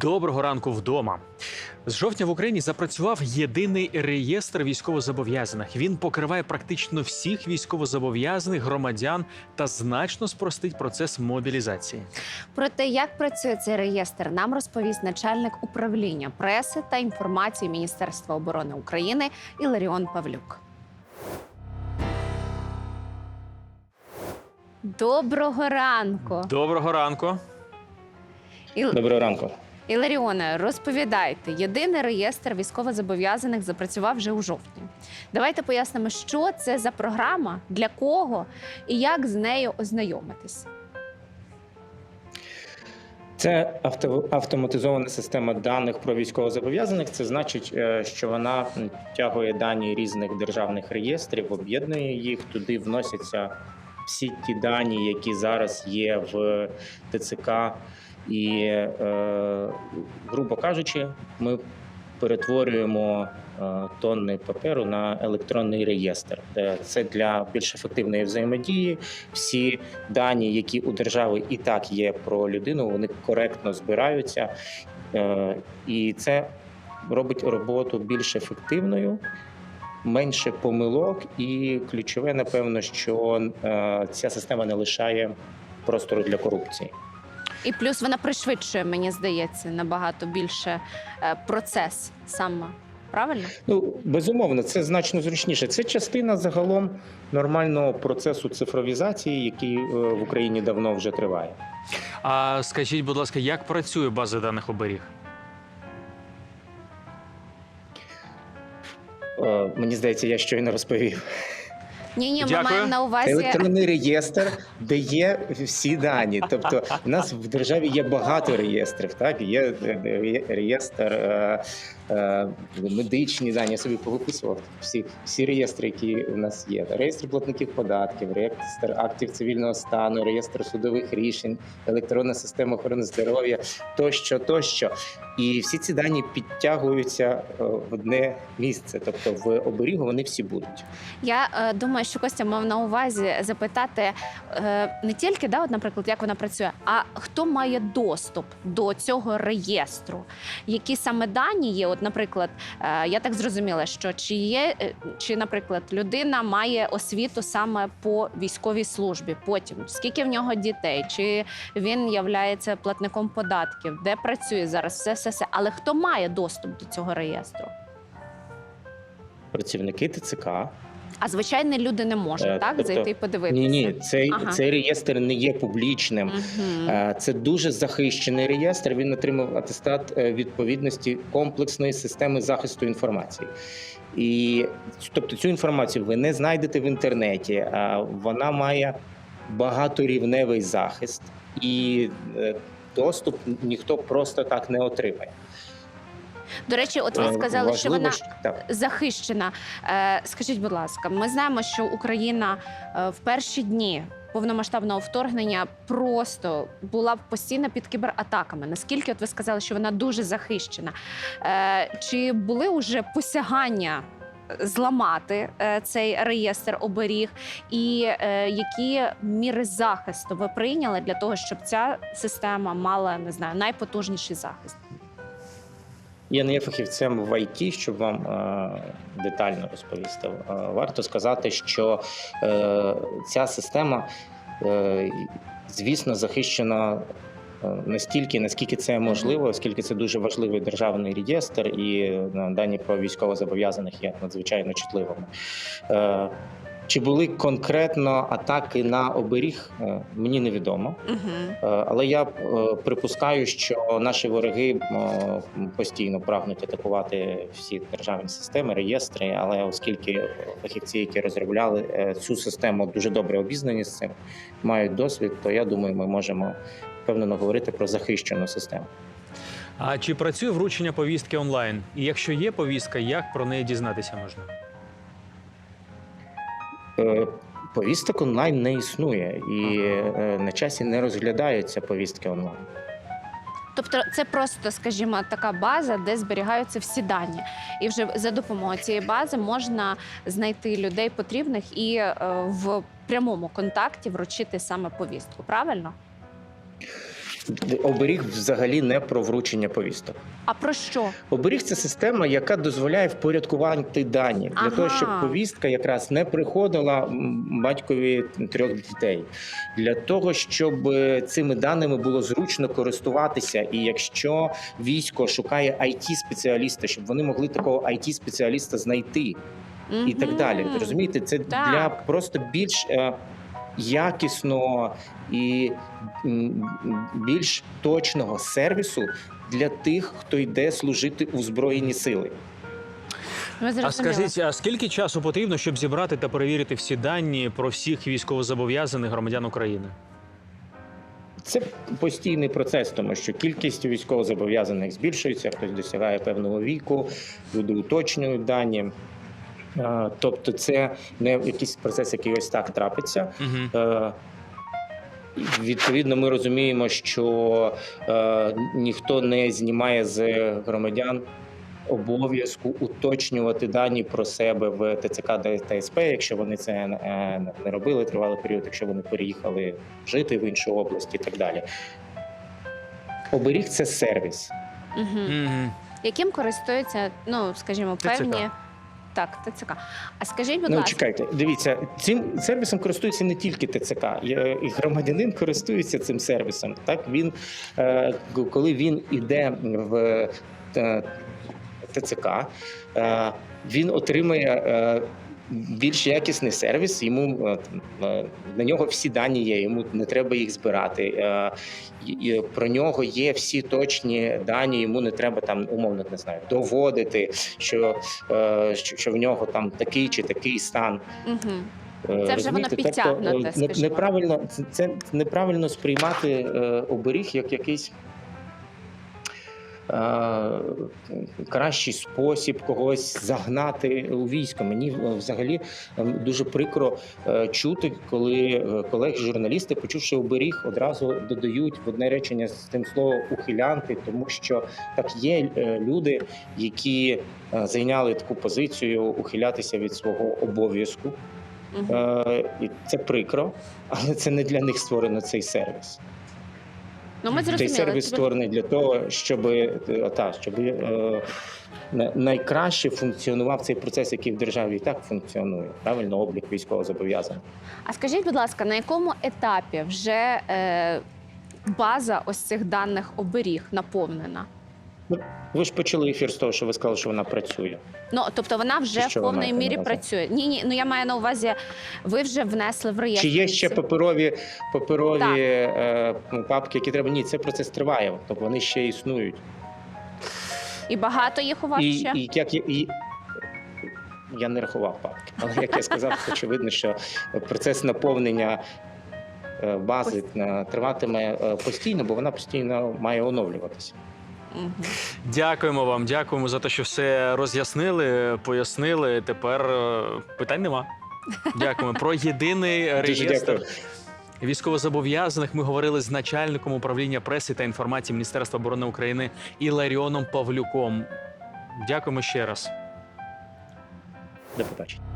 Доброго ранку вдома. З жовтня в Україні запрацював єдиний реєстр військовозобов'язаних. Він покриває практично всіх військовозобов'язаних громадян та значно спростить процес мобілізації. Про те, як працює цей реєстр, нам розповість начальник управління преси та інформації Міністерства оборони України Іларіон Павлюк. Доброго ранку, Доброго ранку. Іл... Доброго ранку. Іларіоне. Розповідайте, єдиний реєстр військовозобов'язаних запрацював вже у жовтні. Давайте пояснимо, що це за програма, для кого і як з нею ознайомитись. Це авто, автоматизована система даних про військовозобов'язаних. Це значить, е, що вона тягує дані різних державних реєстрів, об'єднує їх. Туди вносяться всі ті дані, які зараз є в ТЦК. І, е, грубо кажучи, ми перетворюємо е, тонни паперу на електронний реєстр. Е, Це для більш ефективної взаємодії. Всі дані, які у держави і так є про людину, вони коректно збираються, Е, і це робить роботу більш ефективною. Менше помилок, і ключове, напевно, що е, ця система не лишає простору для корупції. І плюс вона пришвидшує, мені здається, набагато більше е, процес саме. Правильно? Ну, безумовно, це значно зручніше. Це частина загалом нормального процесу цифровізації, який е, в Україні давно вже триває. А скажіть, будь ласка, як працює база даних оберіг? Е, Мені здається, я щойно розповів. Ні, ні, ми Дякую. маємо на увазі. електронний реєстр, де є всі дані. Тобто, в нас в державі є багато реєстрів. Так є е, е, реєстр е, е, медичні дані. Я собі повиписував всі, всі реєстри, які у нас є. Реєстр платників податків, реєстр актів цивільного стану, реєстр судових рішень, електронна система охорони здоров'я, тощо, тощо. І всі ці дані підтягуються е, в одне місце. Тобто в оберігу вони всі будуть. Я е, думаю, що Костя мав на увазі запитати е, не тільки, да, от, наприклад, як вона працює, а хто має доступ до цього реєстру, які саме дані є. От, наприклад, е, я так зрозуміла, що чи є, е, чи, наприклад, людина має освіту саме по військовій службі, потім скільки в нього дітей, чи він являється платником податків, де працює зараз, все, все, все. Але хто має доступ до цього реєстру? Працівники ТЦК. А звичайні люди не можуть Е, так тобто- зайти і подивитися. Ні, ні, цей, Ага. цей реєстр не є публічним. Е, Це дуже захищений реєстр. Він отримав атестат е, відповідності комплексної системи захисту інформації. І тобто цю інформацію ви не знайдете в інтернеті. а Вона має багаторівневий захист, і доступ ніхто просто так не отримає. До речі, от ви Е, сказали, що вона так. захищена. Е, скажіть, будь ласка, ми знаємо, що Україна е, в перші дні. Повномасштабного вторгнення просто була постійно під кібератаками. Наскільки от ви сказали, що вона дуже захищена? Чи були вже посягання зламати цей реєстр оберіг? І які міри захисту ви прийняли для того, щоб ця система мала не знаю найпотужніший захист? Я не є фахівцем в ІТ, щоб вам е, детально розповісти. Е, варто сказати, що е, ця система, звісно, захищена. Настільки, наскільки це можливо, оскільки це дуже важливий державний реєстр, і дані про військовозобов'язаних є надзвичайно чутливими. Чи були конкретно атаки на оберіг, е, мені невідомо. Угу. Але я е, припускаю, що наші вороги постійно прагнуть атакувати всі державні системи, реєстри. Але оскільки фахівці, які розробляли цю систему, дуже добре обізнані з цим, мають досвід, то я думаю, ми можемо впевнено говорити про захищену систему. А чи працює вручення повістки онлайн? І якщо є повістка, як про неї дізнатися можна? Е, Повісток онлайн не існує, і е, на часі не розглядаються повістки онлайн. Тобто це просто, скажімо, така база, де зберігаються всі дані, і вже за допомогою цієї бази можна знайти людей потрібних і е, в прямому контакті вручити саме повістку. Правильно? Оберіг взагалі не про вручення повісток. А про що? Оберіг це система, яка дозволяє впорядкувати дані для Ага. того, щоб повістка якраз не приходила батькові трьох дітей, для того, щоб е, цими даними було зручно користуватися. І якщо військо шукає it спеціаліста, щоб вони могли такого it спеціаліста знайти і так далі. Розумієте, це Так. для просто більш е, якісного і більш точного сервісу для тих, хто йде служити у збройні сили. А скажіть, а скільки часу потрібно, щоб зібрати та перевірити всі дані про всіх військовозобов'язаних громадян України? Це постійний процес, тому що кількість військовозобов'язаних збільшується, хтось досягає певного віку, люди уточнюють дані. Е, Тобто, це не якийсь процес, який ось так трапиться. Угу. Е, Відповідно, ми розуміємо, що е, ніхто не знімає з громадян обов'язку уточнювати дані про себе в ТЦК та СП, якщо вони це е, не робили тривалий період, якщо вони переїхали жити в іншу область і так далі. Оберіг це сервіс. Угу. Угу. Яким користуються, ну скажімо, ТЦК. певні. Так, ТЦК. А скажіть, будь Ну ласка, чекайте, дивіться, цим сервісом користується не тільки ТЦК, і громадянин користується цим сервісом. Так він е, коли він іде в е, ТЦК, е, він отримує. Більш якісний сервіс, йому е, е, на нього всі дані є, йому не треба їх збирати. Е, Про нього є всі точні дані, йому не треба там умовно не знаю доводити, що, що, в нього там такий чи такий стан. угу. Це вже воно підтягнуте, Тобто, е, не- скажімо. неправильно це, неправильно сприймати оберіг як якийсь. Е, Кращий спосіб когось загнати у військо. Мені е, взагалі е, дуже прикро чути, коли колеги-журналісти, почувши оберіг, одразу додають в одне речення з тим словом ухилянти, тому що так є люди, які зайняли таку позицію ухилятися від свого обов'язку. Угу. Це прикро, але це не для них створено цей сервіс. Ну, ми Цей сервіс створений для того, щоб, е, та, щоб е, найкраще функціонував цей процес, який в державі і так функціонує. Правильно, облік військового зобов'язання. А скажіть, будь ласка, на якому етапі вже е, база ось цих даних оберіг наповнена? Ви ж почали ефір з того, що ви сказали, що вона працює. Ну тобто вона вже Що в ви повній маєте на мірі увазі? працює. Ні, ні, ну я маю на увазі, ви вже внесли в реєстр. Чи є ще паперові, паперові е, ну, папки, які треба? Ні, цей процес триває, тобто вони ще існують. і багато їх у вас І, ще? і як я і. Я не рахував папки, але як я сказав, очевидно, що процес наповнення е, бази е, триватиме е, постійно, бо вона постійно має оновлюватися. Дякуємо вам, дякуємо за те, що все роз'яснили, пояснили. Тепер е, питань нема. Дякуємо. Про єдиний реєстр військовозобов'язаних ми говорили з начальником управління преси та інформації Міністерства оборони України Іларіоном Павлюком. Дякуємо ще раз. До побачення.